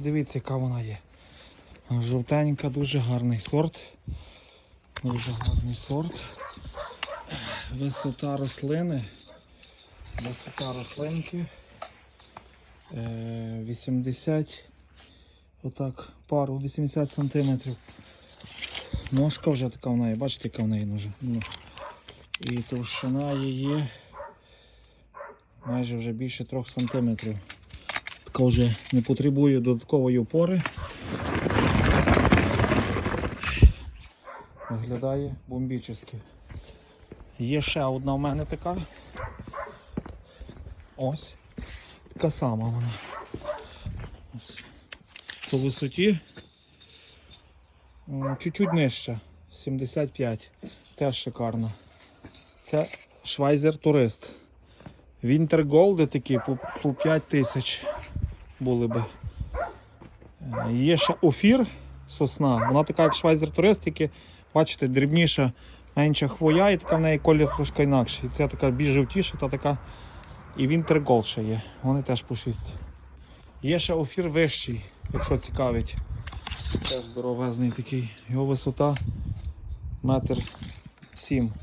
Дивіться, яка вона є. Жовтенька, дуже гарний сорт. Дуже гарний сорт. Висота рослини. Висота рослинки. Е, 80. Отак, пару, 80 сантиметрів. Ножка вже така в неї, бачите, яка в неї ножа. Ну. І товщина її майже вже більше 3 сантиметрів. Така вже не потребує додаткової опори. Виглядає бомбічно. Є ще одна в мене така. Ось. Така сама вона. Ось. По висоті. Чуть-чуть нижча. 75. Теж шикарна. Це Швайзер Турист. Вінтер Голди такі по 5 тисяч були би. Е, Є ще офір сосна. Вона така, як Швайзер Турист, тільки, бачите, дрібніша, менша хвоя, і така в неї колір трошки інакший. І Це така більш жовтіша, та така. І Вінтер Голд ще є. Вони теж 6. Є ще офір вищий, якщо цікавить. Теж здоровезний такий. Його висота метр сім.